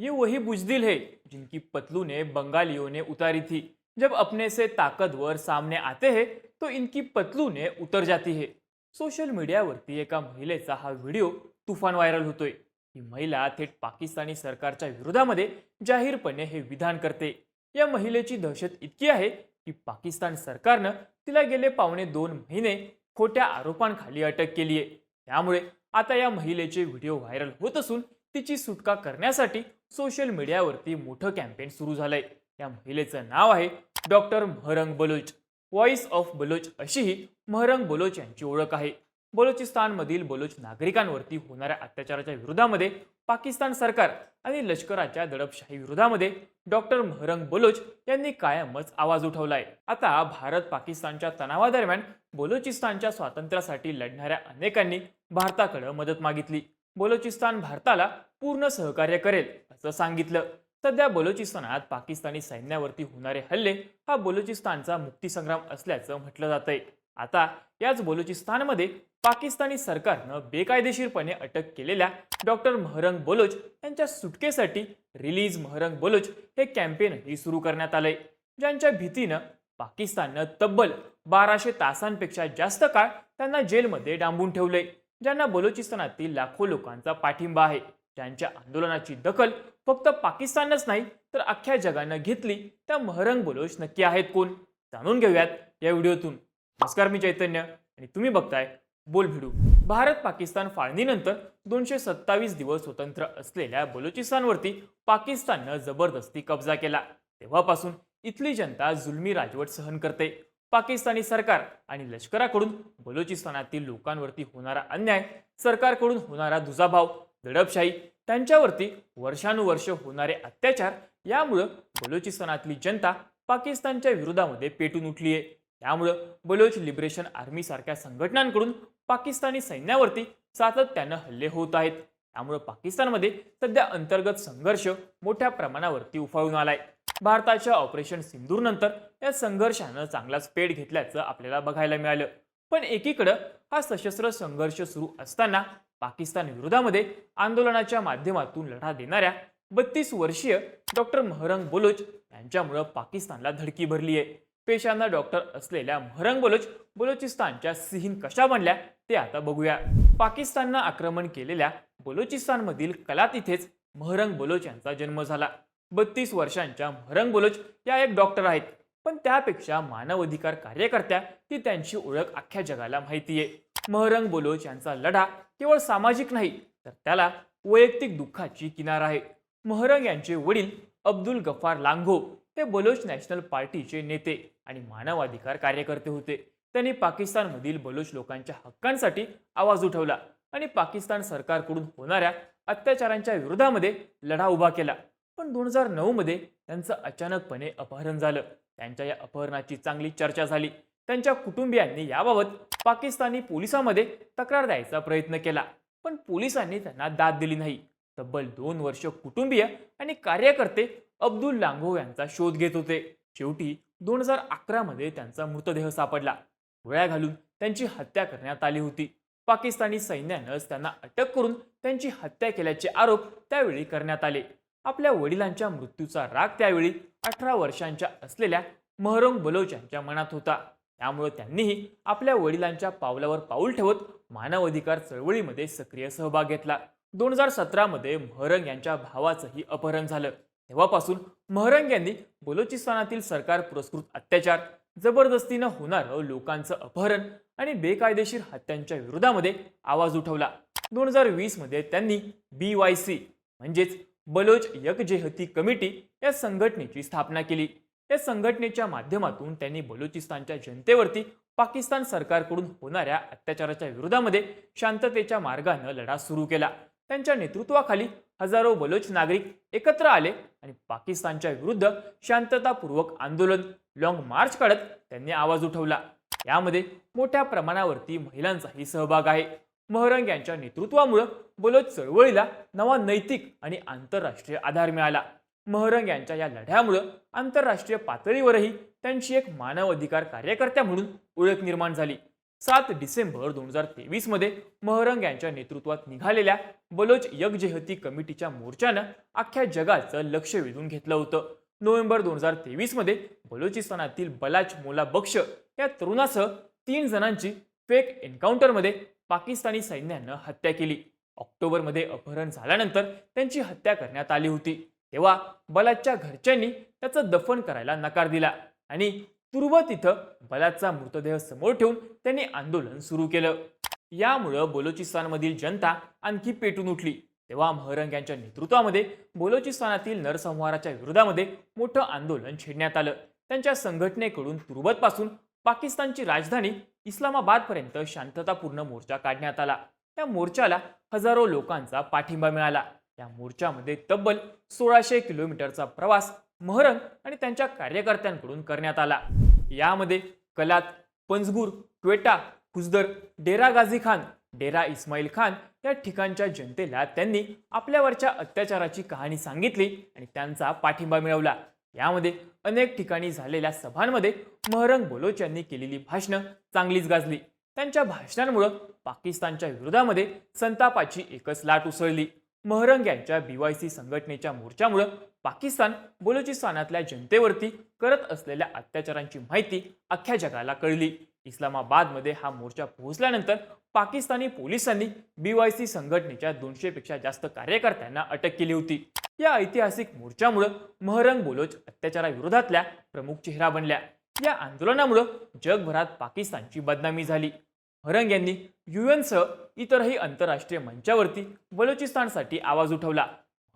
ये वही बुजदिल है जिनकी पतलूने बंगालियों ने उतारी थी। जब अपने से ताकतवर सामने आते हैं तो इनकी पतलूने उतर जाती है। सोशल मीडियावरती एका महिलेचा हा व्हिडिओ तुफान व्हायरल होतोय। ही महिला थेट पाकिस्तानी सरकारच्या विरोधामध्ये जाहीरपणे हे विधान करते। या महिलेची दहशत इतकी आहे की पाकिस्तान सरकारनं तिला गेले पावणे दोन महिने खोट्या आरोपांखाली अटक केली आहे त्यामुळे आता या महिलेचे व्हिडिओ व्हायरल होत असून तिची सुटका करण्यासाठी सोशल मीडियावरती मोठं कॅम्पेन सुरू झालंय. या महिलेचं नाव आहे doctor Mahrang Baloch. Voice of Baloch अशीही महरंग बलोच यांची ओळख आहे. बलोचिस्तानमधील बलोच नागरिकांवरती होणाऱ्या अत्याचाराच्या विरोधामध्ये पाकिस्तान सरकार आणि लष्कराच्या दडपशाही विरोधामध्ये डॉक्टर महरंग बलोच यांनी कायमच आवाज उठवलाय. आता भारत पाकिस्तानच्या तणावादरम्यान बलोचिस्तानच्या स्वातंत्र्यासाठी लढणाऱ्या अनेकांनी भारताकडे मदत मागितली. बलोचिस्तान भारताला पूर्ण सहकार्य करेल. असल्याचं सांगितलं. सध्या बलोचिस्तानात पाकिस्तानी सैन्यावरती होणारे हल्ले हा बलोचिस्तानचा मुक्तीसंग्राम असल्याचं म्हटलं जातंय. आता याच बलोचिस्तानमध्ये पाकिस्तानी सरकारनं बेकायदेशीरपणे अटक केलेल्या डॉक्टर महरंग बलोच यांच्या सुटकेसाठी रिलीज महरंग बलोच हे कॅम्पेनही सुरू करण्यात आलंय. ज्यांच्या भीतीनं पाकिस्ताननं तब्बल बाराशे तासांपेक्षा जास्त काळ त्यांना जेलमध्ये डांबून ठेवलंय ज्यांना बलोचिस्तानातील लाखो लोकांचा पाठिंबा आहे. ज्यांच्या आंदोलनाची दखल फक्त पाकिस्तानच नाही तर अख्ख्या जगानं घेतली. त्या महरंग बलोच नक्की आहेत कोण? जाणून घेऊयात या व्हिडिओतून. नमस्कार मी चैतन्य आणि तुम्ही बघताय बोल भिडू भारत पाकिस्तान फाळणीनंतर दोनशे सत्तावीस दिवस स्वतंत्र असलेल्या बलुचिस्तानवरती पाकिस्ताननं जबरदस्ती कब्जा केला. तेव्हापासून इथली जनता जुलमी राजवट सहन करते. पाकिस्तानी सरकार आणि लष्कराकडून बलुचिस्तानातील लोकांवरती होणारा अन्याय सरकारकडून होणारा दुजाभाव दडपशाही त्यांच्यावरती वर्षानुवर्ष होणारे अत्याचार यामुळं बलुचिस्तानातली जनता पाकिस्तानच्या विरोधामध्ये पेटून उठली आहे त्यामुळं बलोच लिबरेशन आर्मी सारख्या संघटनांकडून पाकिस्तानी सैन्यावरती सातत्यानं हल्ले होत आहेत. त्यामुळं पाकिस्तानमध्ये सध्या अंतर्गत संघर्ष मोठ्या प्रमाणावरती उफाळून आलाय. भारताच्या ऑपरेशन सिंदूर नंतर या संघर्षानं चांगलाच पेट घेतल्याचं आपल्याला बघायला मिळालं. पण एकीकडं हा सशस्त्र संघर्ष सुरू असताना पाकिस्तान विरोधामध्ये आंदोलनाच्या माध्यमातून लढा देणाऱ्या बत्तीस वर्षीय डॉक्टर महरंग बलोच यांच्यामुळं पाकिस्तानला धडकी भरली आहे. पेशांना डॉक्टर असलेल्या महरंग बलोच बलोचिस्तानच्या सिहीन कशा बनल्या ते आता बघूया. पाकिस्ताननं आक्रमण केलेल्या बलोचिस्तानमधील कलात इथेच महरंग बलोच यांचा जन्म झाला. बत्तीस वर्षांच्या महरंग बलोच या एक डॉक्टर आहेत. पण त्यापेक्षा मानव अधिकार कार्यकर्त्या ही त्यांची ओळख अख्ख्या जगाला माहिती आहे. महरंग बलोच यांचा लढा केवळ सामाजिक नाही तर त्याला वैयक्तिक दुःखाची किनार आहे. महरंग यांचे वडील अब्दुल गफार लांघो हे बलोच नॅशनल पार्टीचे नेते आणि मानवाधिकार कार्यकर्ते होते. त्यांनी पाकिस्तानमधील बलोच लोकांच्या हक्कांसाठी आवाज उठवला आणि पाकिस्तान सरकारकडून होणाऱ्या अत्याचारांच्या विरोधामध्ये लढा उभा केला. पण दोन हजार नऊमध्ये त्यांचं अचानकपणे अपहरण झालं. त्यांच्या या अपहरणाची चांगली चर्चा झाली. त्यांच्या कुटुंबियांनी याबाबत पाकिस्तानी पोलिसांमध्ये तक्रार द्यायचा प्रयत्न केला. पण पोलिसांनी त्यांना दाद दिली नाही. तब्बल दोन वर्ष कुटुंबीय आणि कार्यकर्ते अब्दुल लांघो यांचा शोध घेत होते. शेवटी दोन हजार अकरामध्ये त्यांचा मृतदेह सापडला. गोळ्या घालून त्यांची हत्या करण्यात आली होती. पाकिस्तानी सैन्यानंच त्यांना अटक करून त्यांची हत्या केल्याचे आरोप त्यावेळी करण्यात आले. आपल्या वडिलांच्या मृत्यूचा राग त्यावेळी अठरा वर्षांच्या असलेल्या महरंग बलोच यांच्या मनात होता. त्यामुळे त्यांनीही आपल्या वडिलांच्या पावलावर पाऊल ठेवत मानवाधिकार चळवळीमध्ये सक्रिय सहभाग घेतला. दोन हजार सतरामध्ये महरंग यांच्या भावाचंही अपहरण झालं. तेव्हापासून महरंग यांनी बलोचिस्तानातील सरकार पुरस्कृत अत्याचार जबरदस्तीनं होणारं लोकांचं अपहरण आणि बेकायदेशीर हत्यांच्या विरोधामध्ये आवाज उठवला. दोन हजार वीसमध्ये त्यांनी बी वाय सी म्हणजेच बलोच यकजेहती कमिटी या संघटनेची स्थापना केली. या संघटनेच्या माध्यमातून त्यांनी बलुचिस्तानच्या जनतेवरती पाकिस्तान सरकारकडून होणाऱ्या अत्याचाराच्या विरोधामध्ये शांततेच्या मार्गानं लढा सुरू केला. त्यांच्या नेतृत्वाखाली हजारो बलोच नागरिक एकत्र आले आणि पाकिस्तानच्या विरुद्ध शांततापूर्वक आंदोलन लॉंग मार्च काढत त्यांनी आवाज उठवला. यामध्ये मोठ्या प्रमाणावरती महिलांचाही सहभाग आहे. महरंग यांच्या नेतृत्वामुळं बलोच चळवळीला नवा नैतिक आणि आंतरराष्ट्रीय आधार मिळाला. महरंग यांच्या या लढ्यामुळं आंतरराष्ट्रीय पातळीवरही त्यांची एक मानव अधिकार कार्यकर्त्या म्हणून ओळख निर्माण झाली. सात डिसेंबर दोन हजार तेवीसमध्ये महरंग यांच्या नेतृत्वात निघालेल्या बलोच यगजेहती कमिटीच्या मोर्चानं अख्ख्या जगाचं लक्ष वेधून घेतलं होतं. नोव्हेंबर दोन हजार तेवीसमध्ये बलुचिस्तानातील बलोचिस्तानातील बलाच मोला बक्ष या तरुणासह तीन जणांची फेक एन्काउंटरमध्ये पाकिस्तानी सैन्यानं हत्या केली. ऑक्टोबरमध्ये अपहरण झाल्यानंतर त्यांची हत्या करण्यात आली होती. तेव्हा बलाच्या घरच्यांनी त्याचं दफन करायला नकार दिला आणि पूर्व तिथं बलाचा मृतदेह समोर ठेवून त्यांनी आंदोलन सुरू केलं. यामुळं बलोचिस्तानमधील जनता आणखी पेटून उठली. तेव्हा महरंग यांच्या नेतृत्वामध्ये बलोचिस्तानातील नरसंहाराच्या विरोधामध्ये मोठं आंदोलन छेडण्यात आलं. त्यांच्या संघटनेकडून तुर्बतपासून पाकिस्तानची राजधानी इस्लामाबादपर्यंत शांततापूर्ण मोर्चा काढण्यात आला. त्या मोर्चाला हजारो लोकांचा पाठिंबा मिळाला. या मोर्चामध्ये तब्बल सोळाशे किलोमीटरचा प्रवास महरंग आणि त्यांच्या कार्यकर्त्यांकडून करण्यात आला. यामध्ये कलात पंजगूर क्वेटा खुजदर डेरा गाझी खान डेरा इस्माईल खान या ठिकाणच्या जनतेला त्यांनी आपल्यावरच्या अत्याचाराची कहाणी सांगितली आणि त्यांचा पाठिंबा मिळवला. यामध्ये अनेक ठिकाणी झालेल्या सभांमध्ये महरंग बलोच यांनी केलेली भाषणं चांगलीच गाजली. त्यांच्या भाषणांमुळं पाकिस्तानच्या विरोधामध्ये संतापाची एकच लाट उसळली. महरंग यांच्या बीवायसी संघटनेच्या मोर्चामुळं पाकिस्तान बलुचिस्तानातल्या जनतेवरती करत असलेल्या अत्याचारांची माहिती अख्ख्या जगाला कळली. इस्लामाबादमध्ये हा मोर्चा पोहोचल्यानंतर पाकिस्तानी पोलिसांनी बीवायसी संघटनेच्या दोनशेपेक्षा जास्त कार्यकर्त्यांना अटक केली होती. या ऐतिहासिक मोर्चामुळं महरंग बोलोच अत्याचाराविरोधातल्या प्रमुख चेहरा बनल्या. या आंदोलनामुळं जगभरात पाकिस्तानची बदनामी झाली. हरंग यांनी युएनसह इतरही आंतरराष्ट्रीय मंचावरती बलुचिस्तानसाठी आवाज उठवला.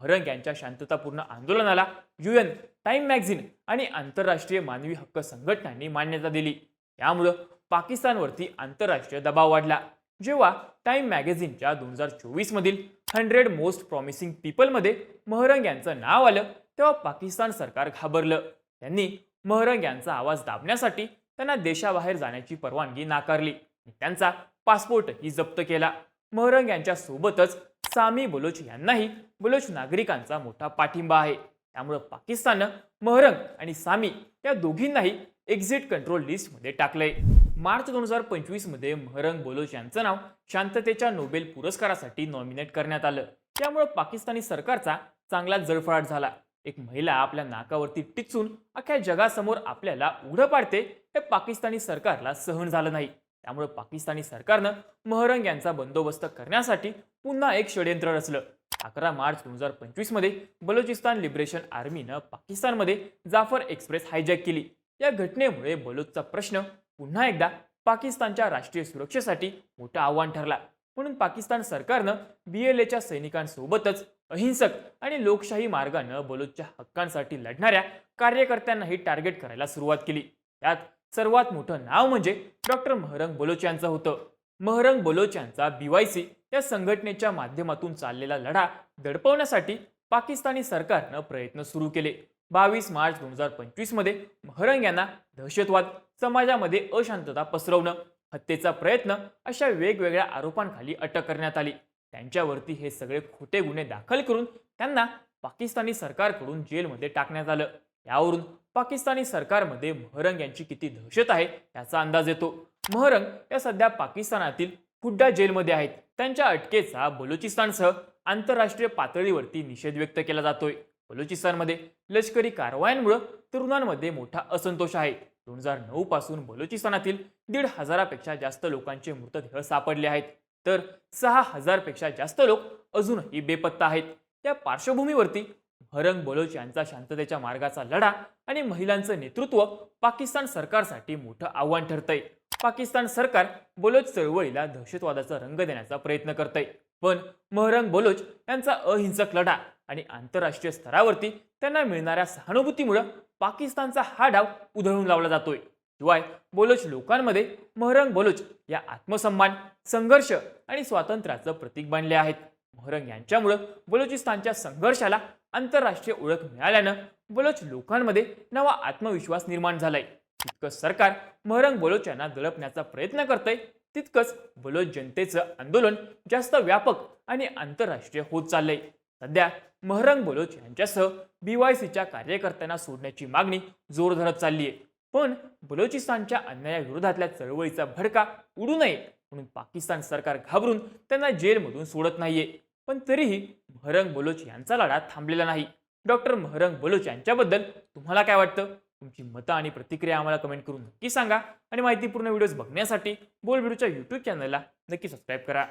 हरंग यांच्या शांततापूर्ण आंदोलनाला युएन टाइम मॅगझिन आणि आंतरराष्ट्रीय मानवी हक्क संघटनांनी मान्यता दिली. यामुळं पाकिस्तानवरती आंतरराष्ट्रीय दबाव वाढला. जेव्हा टाइम मॅगझिनच्या दोन हजार चोवीसमधील हंड्रेड मोस्ट प्रॉमिसिंग पीपलमध्ये महरंग यांचं नाव आलं तेव्हा पाकिस्तान सरकार घाबरलं. त्यांनी महरंग यांचा आवाज दाबण्यासाठी त्यांना देशाबाहेर जाण्याची परवानगी नाकारली. त्यांचा पासपोर्टही जप्त केला. महरंग यांच्या सोबतच सामी बलोच यांनाही बलोच नागरिकांचा मोठा पाठिंबा आहे. त्यामुळं पाकिस्ताननं महरंग आणि सामी या दोघींनाही एक्झिट कंट्रोल लिस्टमध्ये टाकलंय. मार्च दोन हजार पंचवीसमध्ये महरंग बोलोच यांचं नाव शांततेच्या नोबेल पुरस्कारासाठी नॉमिनेट करण्यात आलं. त्यामुळं पाकिस्तानी सरकारचा चांगला जळफळाट झाला. एक महिला आपल्या नाकावरती टिचून अख्ख्या जगासमोर आपल्याला उघडं पाडते हे पाकिस्तानी सरकारला सहन झालं नाही. त्यामुळे पाकिस्तानी सरकारनं महरंग यांचा बंदोबस्त करण्यासाठी पुन्हा एक षडयंत्र रचलं. अकरा मार्च दोन हजार पंचवीसमध्ये बलुचिस्तान बलोचिस्तान लिबरेशन आर्मीनं पाकिस्तानमध्ये जाफर एक्सप्रेस हायजॅक केली. या घटनेमुळे बलोचचा प्रश्न पुन्हा एकदा पाकिस्तानच्या राष्ट्रीय सुरक्षेसाठी मोठं आव्हान ठरला. म्हणून पाकिस्तान सरकारनं बी एल एच्या सैनिकांसोबतच अहिंसक आणि लोकशाही मार्गानं बलोचच्या हक्कांसाठी लढणाऱ्या कार्यकर्त्यांनाही टार्गेट करायला सुरुवात केली. त्यात सर्वात मोठं नाव म्हणजे डॉक्टर महरंग बलोच यांचं होतं. महरंग बलोच यांचा बीवायसी या संघटनेच्या माध्यमातून चाललेला लढा दडपवण्यासाठी पाकिस्तानी सरकारनं प्रयत्न सुरू केले. बावीस मार्च दोन हजार पंचवीसमध्ये महरंग यांना दहशतवाद समाजामध्ये अशांतता पसरवणं हत्येचा प्रयत्न अशा वेगवेगळ्या आरोपांखाली अटक करण्यात आली. त्यांच्यावरती हे सगळे खोटे गुन्हे दाखल करून त्यांना पाकिस्तानी सरकारकडून जेलमध्ये टाकण्यात आलं. यावरून पाकिस्तानी सरकारमध्ये महरंग यांची किती दहशत आहे याचा अंदाज येतो. महरंग या सध्या पाकिस्तानातील हुड्डा जेलमध्ये आहेत. त्यांच्या अटकेचा बलुचिस्तानसह आंतरराष्ट्रीय पातळीवरती निषेध व्यक्त केला जातोय. बलुचिस्तानमध्ये लष्करी कारवायांमुळे तरुणांमध्ये मोठा असंतोष आहे. दोन हजार नऊ पासून बलुचिस्तानातील दीड हजारापेक्षा जास्त लोकांचे मृतदेह सापडले आहेत. तर सहा हजारपेक्षा जास्त लोक अजूनही बेपत्ता आहेत. त्या पार्श्वभूमीवरती हरंग बलोच यांचा शांततेच्या मार्गाचा लढा आणि महिलांचं नेतृत्व पाकिस्तान सरकारसाठी मोठं आव्हान ठरतंय. पाकिस्तान सरकार बलोच चळवळीला दहशतवादाचा रंग देण्याचा प्रयत्न करतंय. पण महरंग बलोच यांचा अहिंसक लढा आणि आंतरराष्ट्रीय स्तरावरती त्यांना मिळणाऱ्या सहानुभूतीमुळे पाकिस्तानचा हा डाव उधळून लावला जातोय. शिवाय बलोच लोकांमध्ये महरंग बलोच या आत्मसन्मान संघर्ष आणि स्वातंत्र्याचं प्रतीक बनले आहेत. महरंग यांच्यामुळं बलुचिस्तानच्या संघर्षाला आंतरराष्ट्रीय ओळख मिळाल्यानं बलोच लोकांमध्ये नवा आत्मविश्वास निर्माण झालाय. तितकंच सरकार महरंग बलोच यांना दडपण्याचा प्रयत्न करतंय तितकंच बलोच जनतेचं आंदोलन जास्त व्यापक आणि आंतरराष्ट्रीय होत चाललंय. सध्या महरंग बलोच यांच्यासह बीवायसीच्या कार्यकर्त्यांना सोडण्याची मागणी जोर धरत चालली आहे पण बलोचिस्तानच्या अन्यायाविरोधातल्या चळवळीचा भडका उडू नये म्हणून पाकिस्तान सरकार घाबरून त्यांना जेलमधून सोडत नाहीये. पण तरीही महरंग बलोच यांचा लढा थांबलेला नाही. डॉक्टर महरंग बलोच यांच्याबद्दल तुम्हाला काय वाटतं? तुमची मतं आणि प्रतिक्रिया आम्हाला कमेंट करून नक्की सांगा आणि माहितीपूर्ण व्हिडिओज बघण्यासाठी बोल व्हिडिओच्या यूट्यूब चॅनलला नक्की सबस्क्राईब करा.